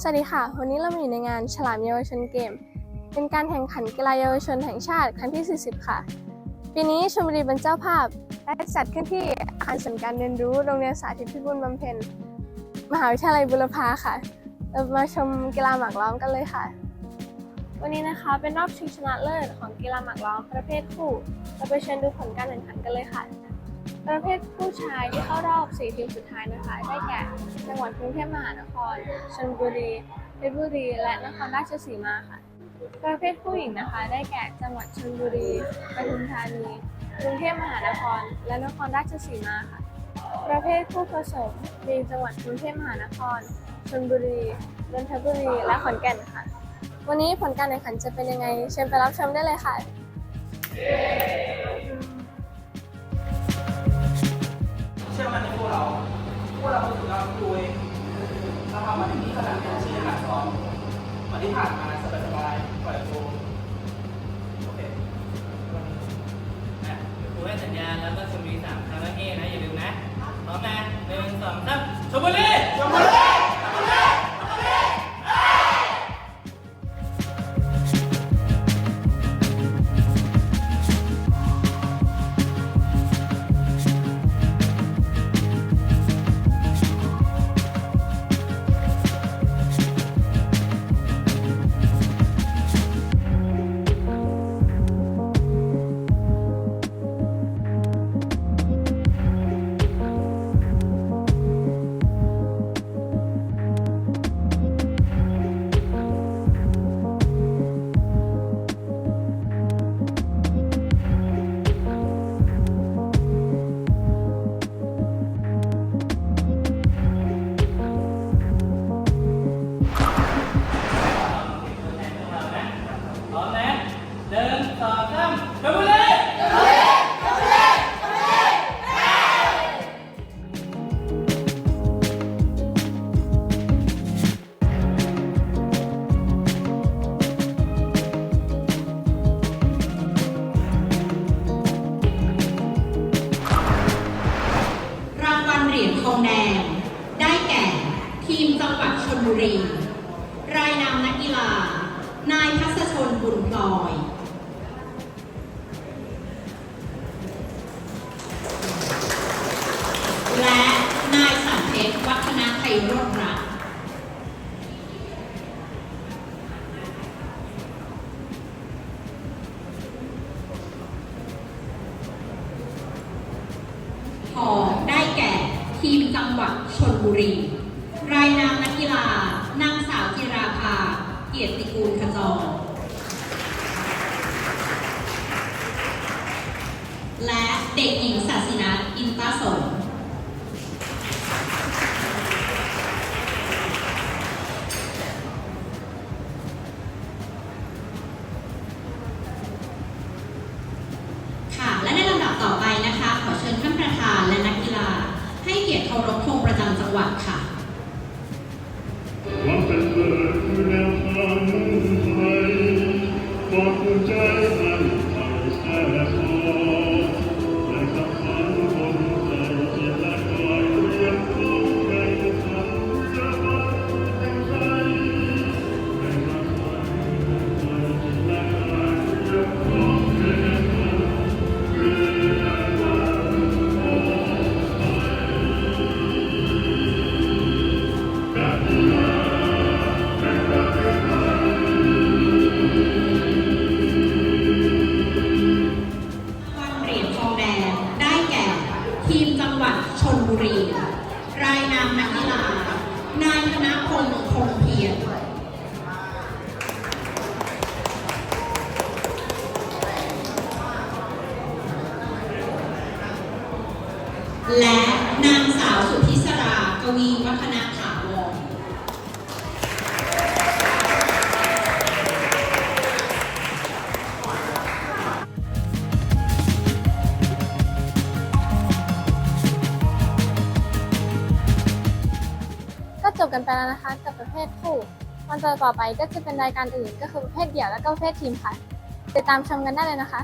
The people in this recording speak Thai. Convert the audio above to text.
สวัสดีค่ะ วันนี้เรามาอยู่ในงานฉลามเยาวชนเกม เป็นการแข่งขันกีฬาเยาวชนแห่งชาติครั้งที่ 40 ค่ะ ปีนี้ชลบุรีเป็นเจ้าภาพ และจัดขึ้นที่อาคารศูนย์การเรียนรู้โรงเรียนสาธิตพิบูลบำเพ็ญ มหาวิทยาลัยบุรพาค่ะ เรามาชมกีฬาหมากล้อมกันเลยค่ะ วันนี้นะคะเป็นรอบชิงชนะเลิศของกีฬาหมากล้อมประเภทคู่ เราไปเชิญดูผลการแข่งขันกันเลยค่ะ ประเภทผู้ชายที่เข้ารอบ 4 ทีมสุดท้ายนะคะ ได้แก่จังหวัดกรุงเทพมหานคร ชลบุรี เพชรบุรี และนครราชสีมาค่ะ ประเภทผู้หญิงนะคะ ได้แก่จังหวัดชลบุรี ปทุมธานี กรุงเทพมหานคร และนครราชสีมาค่ะ ประเภทคู่ผสมมีจังหวัดกรุงเทพมหานคร ชลบุรี นนทบุรี และขอนแก่นค่ะ วันนี้ผลการแข่งขันจะเป็นยังไง เชิญไปรับชมได้เลยค่ะ ผ่านมา ทีมจังหวัดชลบุรี รายนามนักกีฬา นายพัศชนบุญพลอยและนายสันเพชรวัฒนไทยโรจน์รัตน์ทองได้แก่ทีมจังหวัดชลบุรี รายนามนักกีฬานางสาวจิราภา เกียรติกูลขจร และเด็กหญิงศาสินัทอินตาสนค่ะและในลำดับต่อไปนะคะ ขอเชิญท่านประธานและนักกีฬา ให้เกียรติเคารพธงประจำจังหวัดค่ะ บอ นามนักกีฬานายธนพลคงเพียรและนางสาวสุทธิศรากวีวัฒนา บกันไปแล้วนะคะ กับประเภทคู่วันต่อไปก็จะเป็นรายการอื่น ก็คือประเภทเดี่ยวและก็ประเภททีมค่ะ ติดตามชมกันได้เลยนะคะ